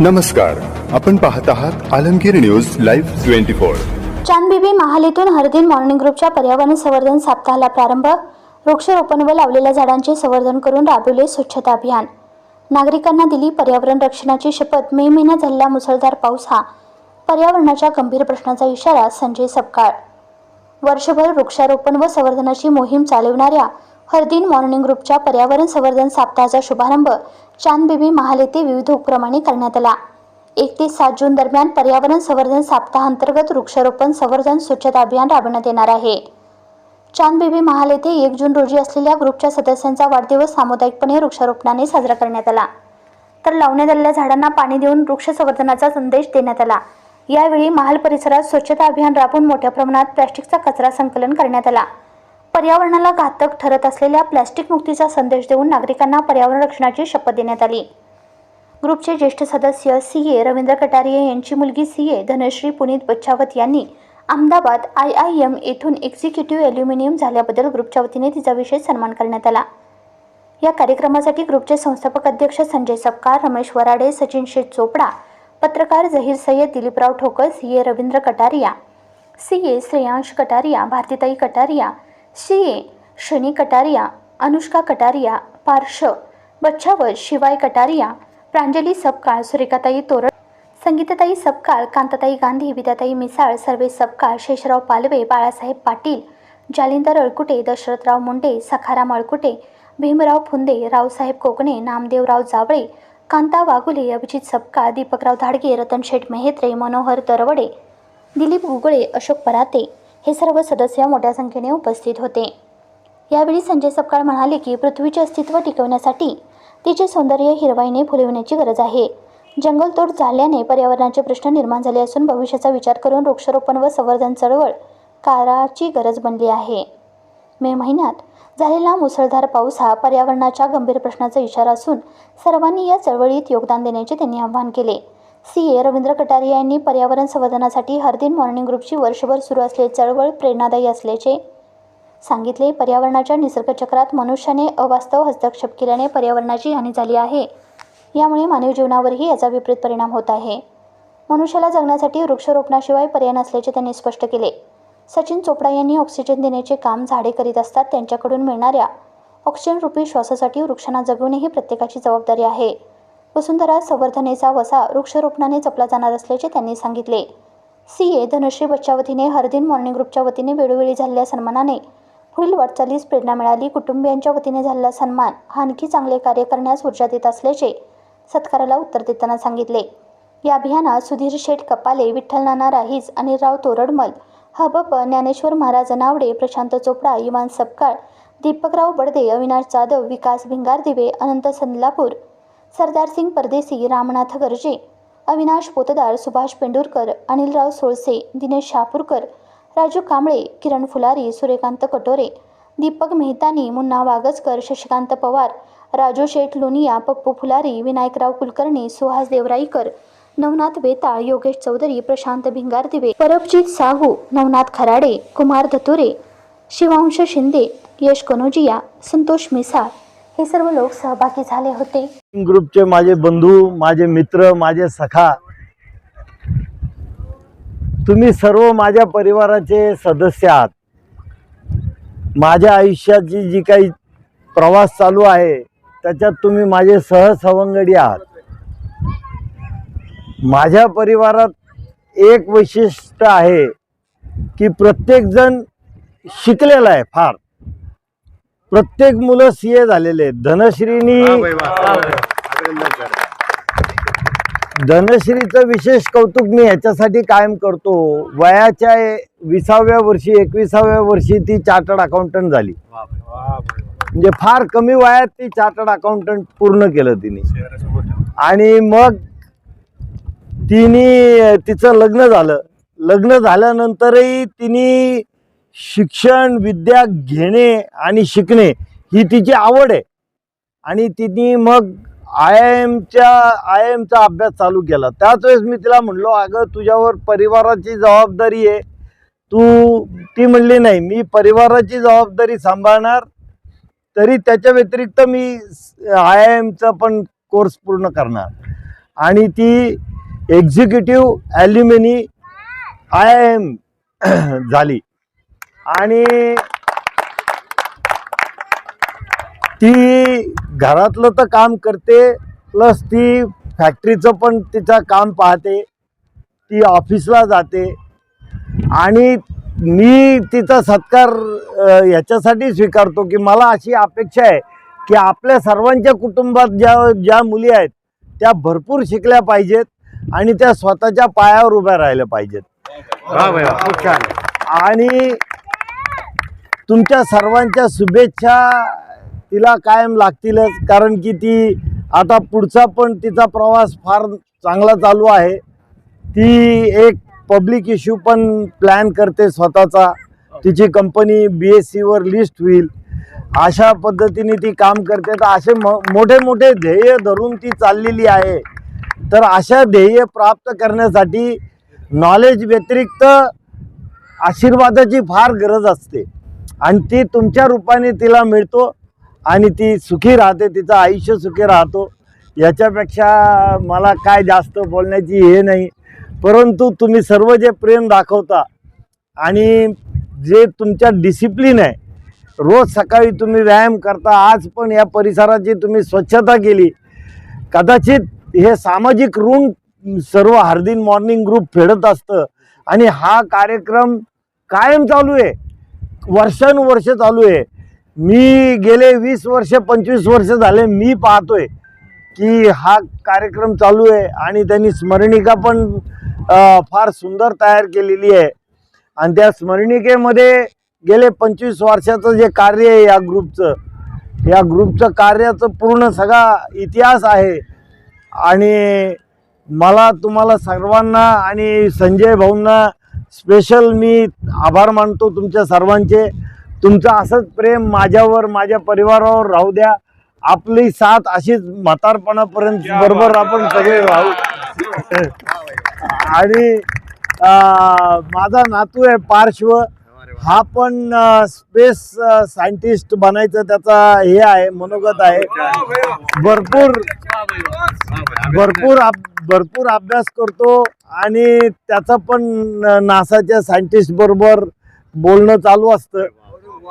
नमस्कार आपण पाहत आहात Alamgir news live twenty four. Chandbibi महालीतून Hardin morning ग्रुपच्या पर्यावरण संवर्धन सप्ताहाला प्रारंभ वृक्षारोपण व लावलेल्या झाडांचे संवर्धन करून राबविले स्वच्छता अभियान. नागरिकांना दिली पर्यावरण रक्षणाची शपथ मे महिन्यात झालेला मुसळधार पाऊस हा पर्यावरणाच्या गंभीर प्रश्नाचा इशारा संजय सपकाळ. वर्षभर वृक्षारोपण व संवर्धनाची मोहीम चालविणाऱ्या हरदिन मॉर्निंग ग्रुपच्या पर्यावरण संवर्धन सप्ताहाचा शुभारंभ चांदबिबी महाल येथे विविध उपक्रमाने करण्यात आला. एक ते सात जून दरम्यान पर्यावरण संवर्धन सप्ताहांतर्गत वृक्षारोपण संवर्धन स्वच्छता अभियान राबवण्यात येणार आहे. चांदबिबी महाल येथे एक जून रोजी असलेल्या ग्रुपच्या सदस्यांचा वाढदिवस सामुदायिकपणे वृक्षारोपणाने साजरा करण्यात आला. तर लावण्यात आलेल्या झाडांना पाणी देऊन वृक्ष संवर्धनाचा संदेश देण्यात आला. यावेळी महाल परिसरात स्वच्छता अभियान राबवून मोठ्या प्रमाणात प्लॅस्टिकचा कचरा संकलन करण्यात आला. पर्यावरणाला घातक ठरत असलेल्या प्लॅस्टिक मुक्तीचा संदेश देऊन नागरिकांना पर्यावरण रक्षणाची शपथ देण्यात आली. ग्रुपचे ज्येष्ठ सदस्य सी ए रवींद्र कटारिया यांची मुलगी सी ए धनश्री पुनीत बच्छावत यांनी अहमदाबाद आय आय एम येथून एक्झिक्युटिव्ह ॲल्युमिनियम झाल्याबद्दल ग्रुपच्या वतीने तिचा विशेष सन्मान करण्यात आला. या कार्यक्रमासाठी ग्रुपचे संस्थापक अध्यक्ष संजय सपकाळ रमेश वराडे सचिन शेठ चोपडा पत्रकार Zaheer Sayyad Diliprao Thokar C A Ravindra Kataria C A Shreyansh Kataria Bhartitai Kataria C A Shani Kataria Anushka Kataria Parsh Bachhawat शिवाय कटारिया प्रांजली सपकाळ सुरेखाताई तोरड संगीताताई सपकाळ कांताताई गांधी विद्याताई मिसाळ सर्वे सपकाळ शेषराव पालवे बाळासाहेब पाटील जालिंदर अळकुटे दशरथराव मुंडे सखाराम अळकुटे भीमराव फुंदे रावसाहेब कोकणे नामदेवराव जावळे कांता वाघुले अभिजित सपकाळ दीपकराव धाडगे रतन शेठ मेहेत्रे मनोहर तरवडे दिलीप गुगळे अशोक पराते हे सर्व सदस्य मोठ्या संख्येने उपस्थित होते. यावेळी संजय सपकाळ म्हणाले की पृथ्वीचे अस्तित्व टिकवण्यासाठी तिचे सौंदर्य हिरवाईने फुलविण्याची गरज आहे. जंगलतोड झाल्याने पर्यावरणाचे प्रश्न निर्माण झाले असून भविष्याचा विचार करून वृक्षारोपण व संवर्धन चळवळ काळाची गरज बनली आहे. मे महिन्यात झालेला मुसळधार पाऊस हा पर्यावरणाच्या गंभीर प्रश्नाचा इशारा असून सर्वांनी या चळवळीत योगदान देण्याचे त्यांनी आवाहन केले. सी. ए रवींद्र कटारिया यांनी पर्यावरण संवर्धनासाठी हरदिन मॉर्निंग ग्रुपची वर्षभर सुरू असलेली चळवळ प्रेरणादायी असल्याचे सांगितले. पर्यावरणाच्या निसर्गचक्रात मनुष्याने अवास्तव हस्तक्षेप केल्याने पर्यावरणाची हानी झाली आहे. यामुळे मानवी जीवनावरही याचा विपरीत परिणाम होत आहे. मनुष्याला जगण्यासाठी वृक्षारोपणाशिवाय पर्याय नसल्याचे त्यांनी स्पष्ट केले. सचिन चोपडा यांनी ऑक्सिजन देण्याचे काम झाडे करीत असतात. त्यांच्याकडून मिळणाऱ्या ऑक्सिजन रूपी श्वासासाठी वृक्षांना जगवणे ही प्रत्येकाची जबाबदारी आहे. वसुंधरा संवर्धनेचा वसा वृक्षारोपणाने जपला जाणार असल्याचे त्यांनी सांगितले. सी ए धनश्री बच्चावतीने हरदिन मॉर्निंग ग्रुपच्या वतीने वेळोवेळी झालेल्या सन्मानाने पुढील वाटचालीस प्रेरणा मिळाली. कुटुंबियांच्या वतीने झालेला सन्मान हा आणखी चांगले कार्य करण्यास ऊर्जा देत असल्याचे सत्काराला उत्तर देताना सांगितले. या अभियानात सुधीर शेठ कपाले विठ्ठल नाना राहीज अनिलराव तोरडमल हबप ज्ञानेश्वर महाराज नावडे प्रशांत चोपडा इवान सपकाळ दीपकराव बडदे अविनाश जाधव विकास भिंगारदिवे अनंत संदलापूर सरदार सिंग परदेसी रामनाथ गर्जे अविनाश पोतदार सुभाष पेंडुरकर अनिलराव सोळसे दिनेश शापूरकर राजू कांबळे किरण फुलारी सूर्यकांत कटोरे दीपक मेहतानी मुन्ना वागजकर शशिकांत पवार राजू शेठ लोनिया पप्पू फुलारी विनायकराव कुलकर्णी सुहास देवराईकर नवनाथ बेताळ योगेश चौधरी प्रशांत भिंगारदिवे परबजीत साहू नवनाथ खराडे कुमार धतुरे शिवांश शिंदे यश कनोजिया संतोष मिसाळ हे सर्व लोक सहभागी झाले होते. ग्रुपचे माझे बंधू माझे मित्र माझे सखा तुम्ही सर्व माझ्या परिवाराचे सदस्य आहात. माझ्या आयुष्याची जी काही प्रवास चालू आहे त्याच्यात तुम्ही माझे सहसवंगडी आहात. माझ्या परिवारात एक वैशिष्ट्य आहे की प्रत्येकजण शिकलेला आहे फार. प्रत्येक मुलं सी ए झालेले आहेत. धनश्रीनी धनश्रीचं विशेष कौतुक मी ह्याच्यासाठी कायम करतो. वयाच्या विसाव्या वर्षी एकविसाव्या वर्षी ती चार्टर्ड अकाउंटंट झाली. म्हणजे फार कमी वयात ती चार्टर्ड अकाउंटंट पूर्ण केलं तिने. आणि मग तिने तिचं लग्न झालं. लग्न झाल्यानंतरही तिने शिक्षण विद्या घेणे आणि शिकणे ही तिची आवड आहे. आणि तिने मग आय आय एमच्या आय आय एमचा अभ्यास चालू केला. त्याच वेळेस मी तिला म्हणलो अगं तुझ्यावर परिवाराची जबाबदारी आहे. तू ती म्हणली नाही मी परिवाराची जबाबदारी सांभाळणार. तरी त्याच्या व्यतिरिक्त मी आय आय एमचा पण कोर्स पूर्ण करणार. आणि ती executive alumni I I M झाली. आणि ती घरातलं तर काम करते प्लस ती फॅक्टरीचं पण तिचं काम पाहते ती ऑफिसला जाते. आणि मी तिचा सत्कार याच्यासाठी स्वीकारतो की मला अशी अपेक्षा आहे की आपल्या सर्वांच्या कुटुंबात ज्या ज्या मुली आहेत त्या भरपूर शिकल्या पाहिजेत आणि त्या स्वतःच्या पायावर उभ्या राहिल्या पाहिजेत. आणि तुमच्या सर्वांच्या शुभेच्छा तिला कायम लागतीलच कारण की ती आता पुढचा पण तिचा प्रवास फार चांगला चालू आहे. ती एक पब्लिक इश्यू पण प्लॅन करते स्वतःचा. तिची कंपनी बी एस सीवर लिस्ट होईल. अशा पद्धतीने ती काम करते. तर असे म मोठे मोठे ध्येय धरून ती चाललेली आहे. तर अशा ध्येय प्राप्त करण्यासाठी नॉलेज व्यतिरिक्त आशीर्वादाची फार गरज असते. आणि ती तुमच्या रूपाने तिला मिळतो आणि ती सुखी राहते तिचं आयुष्य सुखी राहतो. याच्यापेक्षा मला काय जास्त बोलण्याची हे नाही. परंतु तुम्ही सर्व जे प्रेम दाखवता आणि जे तुमच्या डिसिप्लिन आहे रोज सकाळी तुम्ही व्यायाम करता आज पण या परिसराची तुम्ही स्वच्छता केली. कदाचित हे सामाजिक ऋण सर्व हार्दिन मॉर्निंग ग्रुप फेडत असतं. आणि हा कार्यक्रम कायम चालू आहे. वर्षानुवर्ष चालू आहे. मी गेले वीस वर्ष पंचवीस वर्ष झाले मी पाहतोय की हा कार्यक्रम चालू आहे आणि त्यांनी स्मरणिका पण फार सुंदर तयार केलेली आहे. आणि त्या स्मरणिकेमध्ये गेले पंचवीस वर्षाचं जे कार्य आहे या ग्रुपचं या ग्रुपचं कार्याचं पूर्ण सगळा इतिहास आहे. आणि मला तुम्हाला सर्वांना आणि संजय भाऊंना स्पेशल मी आभार मानतो तुमच्या सर्वांचे. तुमचं असंच प्रेम माझ्यावर माझ्या परिवारावर राहू द्या. आपली साथ अशीच म्हातारपणापर्यंत बरोबर आपण सगळे राहू. आणि माझा नातू आहे पार्श्व. हा पण स्पेस सायंटिस्ट बनायचं त्याचा हे आहे मनोगत आहे. भरपूर भरपूर भरपूर अभ्यास करतो आणि त्याचं पण नासाच्या सायंटिस्ट बरोबर बोलणं चालू असतं.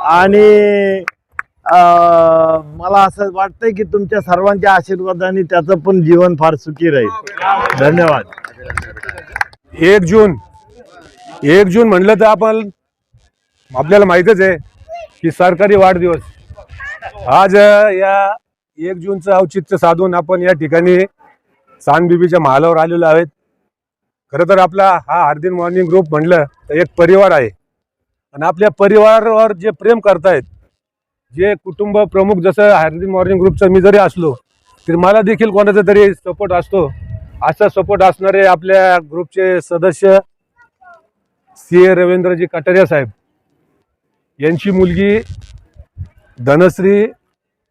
आणि मला असं वाटतंय की तुमच्या सर्वांच्या आशीर्वादाने त्याचं पण जीवन फार सुखी राहील. धन्यवाद. एक जून एक जून म्हणलं तर आपण आपल्याला माहीतच आहे की सरकारी वाढदिवस. आज या एक जूनचं औचित्य साधून आपण या ठिकाणी चांदबिबीच्या महालावर आलेलो आहेत. खरं तर आपला हा हार्दिन मॉर्निंग ग्रुप म्हणलं तर एक परिवार आहे. आणि आपल्या परिवारावर जे प्रेम करतायत जे कुटुंब प्रमुख जसं हार्दिन मॉर्निंग ग्रुपचं मी जरी असलो तरी मला देखील कोणाचा तरी सपोर्ट असतो. असा सपोर्ट असणारे आपल्या ग्रुपचे सदस्य सी ए रवींद्रजी कटारिया साहेब. यांची मुलगी धनश्री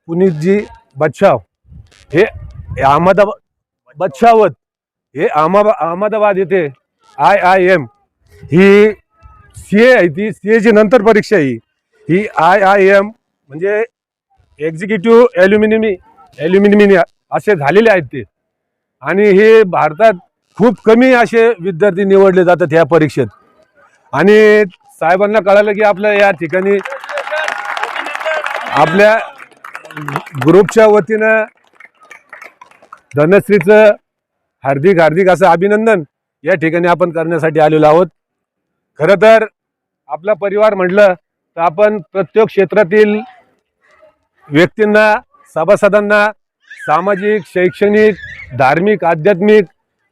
पुनीतजी बच्छाव. हे हे अहमदाबाद बच्छावत. हे अहमाबा अहमदाबाद येथे आय आय एम. ही सी ए आहे ती सी एची नंतर परीक्षा ही ही आय आय एम म्हणजे एक्झिक्युटिव्ह ॲल्युमिनियमी ॲल्युमिनियमी असे झालेले आहेत ते. आणि हे भारतात खूप कमी असे विद्यार्थी निवडले जातात ह्या परीक्षेत. आणि साहेबांना कळालं की आपल्या या ठिकाणी आपल्या ग्रुपच्या वतीनं धनश्रीचं हार्दिक हार्दिक असं अभिनंदन या ठिकाणी आपण करण्यासाठी आलेलो आहोत. खरं तर आपला परिवार म्हटलं तर आपण प्रत्येक क्षेत्रातील व्यक्तींना सभासदांना सामाजिक शैक्षणिक धार्मिक आध्यात्मिक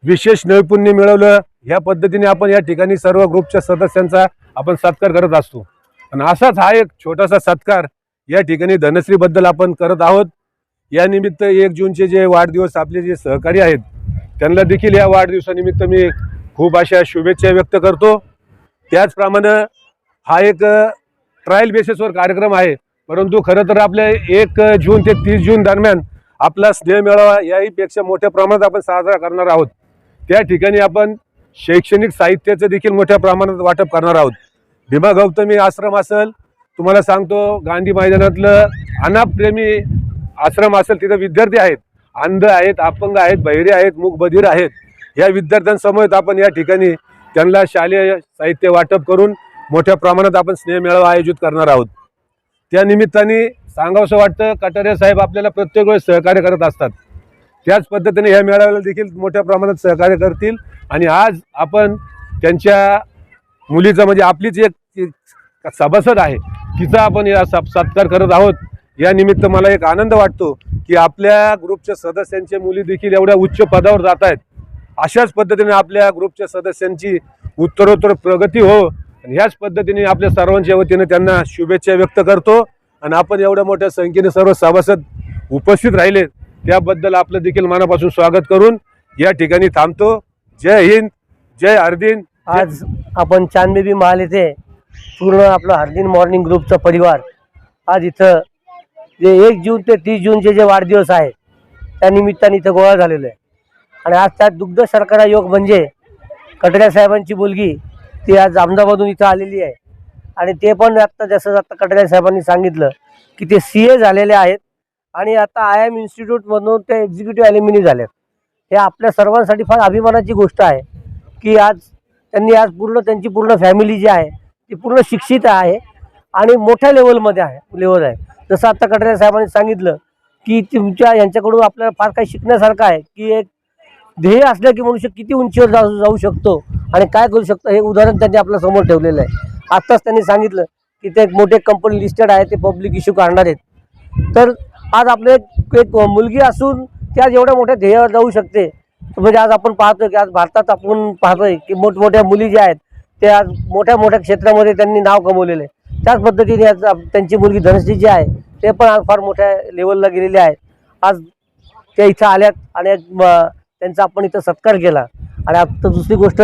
विशेष नैपुण्य मिळवलं. ह्या पद्धतीने आपण या ठिकाणी सर्व ग्रुपच्या सदस्यांचा आपण सत्कार करत असतो. आणि असाच हा एक छोटासा सत्कार या ठिकाणी धनश्रीबद्दल आपण करत आहोत. या निमित्त एक जूनचे जे वाढदिवस आपले जे सहकारी आहेत त्यांना देखील या वाढदिवसानिमित्त मी खूप अशा शुभेच्छा व्यक्त करतो. त्याचप्रमाणे हा एक ट्रायल बेसिसवर कार्यक्रम आहे. परंतु खरं तर आपल्या एक जून ते तीस जून दरम्यान आपला स्नेह मेळावा याहीपेक्षा मोठ्या प्रमाणात आपण साजरा करणार आहोत. त्या ठिकाणी आपण शैक्षणिक साहित्याचं देखील मोठ्या प्रमाणात वाटप करणार आहोत. भीमा गौतमी आश्रम असेल तुम्हाला सांगतो गांधी मैदानातलं अनाप्रेमी आश्रम असेल तिथं विद्यार्थी आहेत. अंध आहेत अपंग आहेत बहिरे आहेत मूकबधीर आहेत. या विद्यार्थ्यांसमोर आपण या ठिकाणी त्यांना शालेय साहित्य वाटप करून मोठ्या प्रमाणात आपण स्नेह मेळावा आयोजित करणार आहोत. त्या निमित्ताने सांगावंसं वाटतं कटारे साहेब आपल्याला प्रत्येक वेळेस सहकार्य करत असतात. त्याच पद्धतीने ह्या मेळाव्याला देखील मोठ्या प्रमाणात सहकार्य करतील. आणि आज आपण त्यांच्या मुलीचं म्हणजे आपलीच एक सभासद आहे तिचा आपण या सत्कार करत आहोत. या निमित्त मला एक आनंद वाटतो की आपल्या ग्रुपच्या सदस्यांच्या मुली देखील एवढ्या उच्च पदावर जात आहेत. अशाच पद्धतीने आपल्या ग्रुपच्या सदस्यांची उत्तरोत्तर प्रगती हो आणि ह्याच पद्धतीने आपल्या सर्वांच्या वतीने त्यांना शुभेच्छा व्यक्त करतो. आणि आपण एवढ्या मोठ्या संख्येने सर्व सभासद उपस्थित राहिले. त्याबद्दल आपलं देखील मनापासून स्वागत करून या ठिकाणी थांबतो. जय हिंद जय हरदिन. आज आपण चांदबेबी महाल येथे पूर्ण आपलं हरदिन मॉर्निंग ग्रुपचा परिवार आज इथं जे एक जून ते तीस जूनचे जे वाढदिवस आहे त्या निमित्ताने इथं गोळा झालेलं आहे. आणि आज त्यात दुग्ध सरकारा योग म्हणजे कटड्या साहेबांची मुलगी ती आज अहमदाबादून इथं आलेली आहे. आणि ते पण आत्ता जसं आत्ता कटड्या साहेबांनी सांगितलं की ते सी ए झालेले आहेत. आणि आता आय एम इन्स्टिट्यूटमधून ते एक्झिक्युटिव्ह ॲल्युमिनी झाले हे आपल्या सर्वांसाठी फार अभिमानाची गोष्ट आहे की आज त्यांनी आज पूर्ण त्यांची पूर्ण फॅमिली जी आहे ती पूर्ण शिक्षित आहे आणि मोठ्या लेवलमध्ये आहे लेवल आहे. जसं आता कटरे साहेबांनी सांगितलं की तुमच्या यांच्याकडून आपल्याला फार काही शिकण्यासारखं आहे की एक ध्येय असलं की मनुष्य किती उंचीवर जाऊ जाऊ शकतो आणि काय करू शकतो हे उदाहरण त्यांनी आपल्यासमोर ठेवलेलं आहे. आत्ताच त्यांनी सांगितलं की ते एक मोठे कंपनी लिस्टेड आहे ते पब्लिक इश्यू काढणार आहेत. तर आज आपले एक मुलगी असून ती आज एवढ्या मोठ्या ध्येयावर जाऊ शकते. म्हणजे आज आपण पाहतो की आज भारतात आपण पाहतोय की मोठमोठ्या मुली ज्या आहेत ते आज मोठ्या मोठ्या क्षेत्रामध्ये त्यांनी नाव कमवलेलं. आहे त्याच पद्धतीने आज त्यांची मुलगी धनश्री जी आहे ते पण आज फार मोठ्या लेवलला गेलेले आहे आज त्या इथं आल्यात आणि म- त्यांचा आपण इथं सत्कार केला. आणि आता दुसरी गोष्ट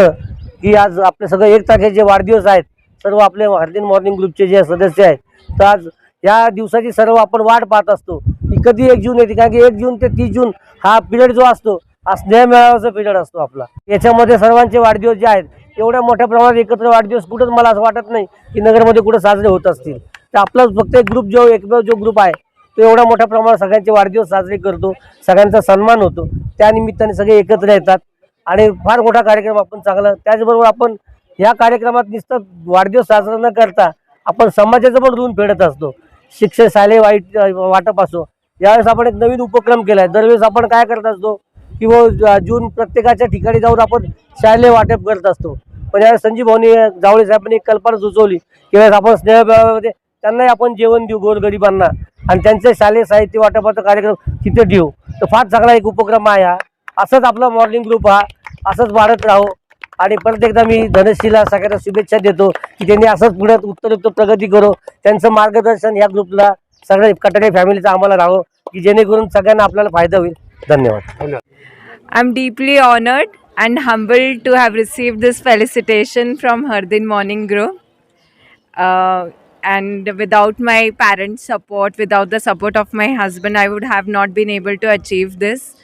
की आज आपले सगळे एक तारखेचे वाढदिवस आहेत. सर्व आपले हर्दिन मॉर्निंग ग्रुपचे जे सदस्य आहेत तर आज या दिवसाची सर्व आपण वाट पाहत असतो की कधी एक जून येते. कारण की एक जून ते तीस जून हा पिरियड जो असतो हा स्नेह मेळाव्याचा पिरियड असतो आपला. याच्यामध्ये सर्वांचे वाढदिवस जे आहेत एवढ्या मोठ्या प्रमाणात एकत्र वाढदिवस कुठंच मला असं वाटत नाही की नगरमध्ये कुठं साजरे होत असतील. तर आपला फक्त एक ग्रुप जो एकमेव जो ग्रुप आहे तो एवढ्या मोठ्या प्रमाणात सगळ्यांचे वाढदिवस साजरे करतो सगळ्यांचा सन्मान होतो. त्यानिमित्ताने सगळे एकत्र येतात. आणि फार मोठा कार्यक्रम आपण चांगला त्याचबरोबर आपण या कार्यक्रमात नुसतं वाढदिवस साजरा न करता आपण समाजाचं पण ऋण फेडत असतो. शिक्षक शालेय वाईट वाटप असो. यावेळेस आपण एक नवीन उपक्रम केला आहे दरवेळेस आपण काय करत असतो? की व जून प्रत्येकाच्या ठिकाणी जाऊन आपण शालेय वाटप करत असतो. पण यावेळेस संजीव भाऊनी जावळे साहेबांनी एक कल्पना सुचवली. की यावेळेस आपण स्नेहभावामध्ये त्यांनाही आपण जेवण देऊ गोरगरिबांना. आणि त्यांचे शालेय साहित्य वाटपाचा कार्यक्रम तिथे देऊ तर फार चांगला एक उपक्रम आहे हा. असंच आपला मॉर्निंग ग्रुप हा. असंच वाढत राहो. आणि परत एकदा मी धनश्रीला सगळ्यांना शुभेच्छा देतो. की त्यांनी असंच पुढे उत्तरोत्तर प्रगती करो त्यांचं मार्गदर्शन या ग्रुपला सगळ्या कटारे फॅमिलीचं आम्हाला राहावं की जेणेकरून सगळ्यांना आपल्याला फायदा होईल धन्यवाद I am deeply honoured and humble to have receive this felicitation from Hardin morning group and without my parents' support, without the support of my husband, I would have not been able to achieve this.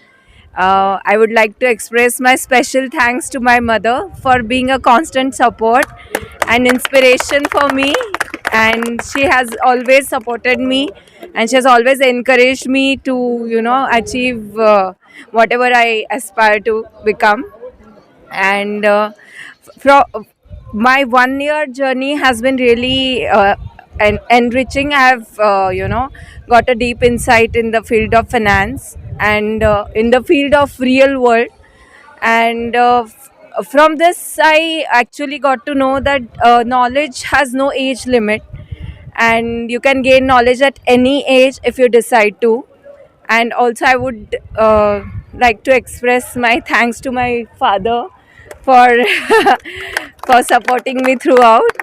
Uh, I would like to express my special thanks to my mother for being a constant support and inspiration for me. And she has always supported me, and she has always encouraged me to, you know, achieve uh, whatever I aspire to become. And uh, from my one year journey has been really uh, en- enriching. I have, uh, you know, got a deep insight in the field of finance and uh, in the field of real world. And uh, from this, I actually got to know that uh, knowledge has no age limit, and you can gain knowledge at any age if you decide to. And also, I would uh, like to express my thanks to my father for for supporting me throughout.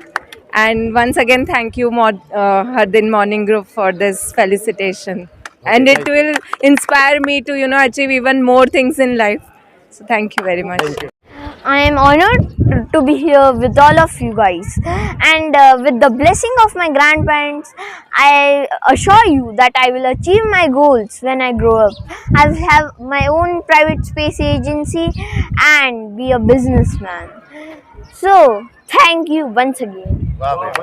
And once again, thank you, Mod, uh, Hardin Morning Group, for this felicitation. and it will inspire me to, you know, achieve even more things in life. So thank you very much. I am honored to be here with all of you guys. And uh, with the blessing of my grandparents, I assure you that I will achieve my goals when I grow up. I will have my own private space agency and be a businessman. So, thank you once again.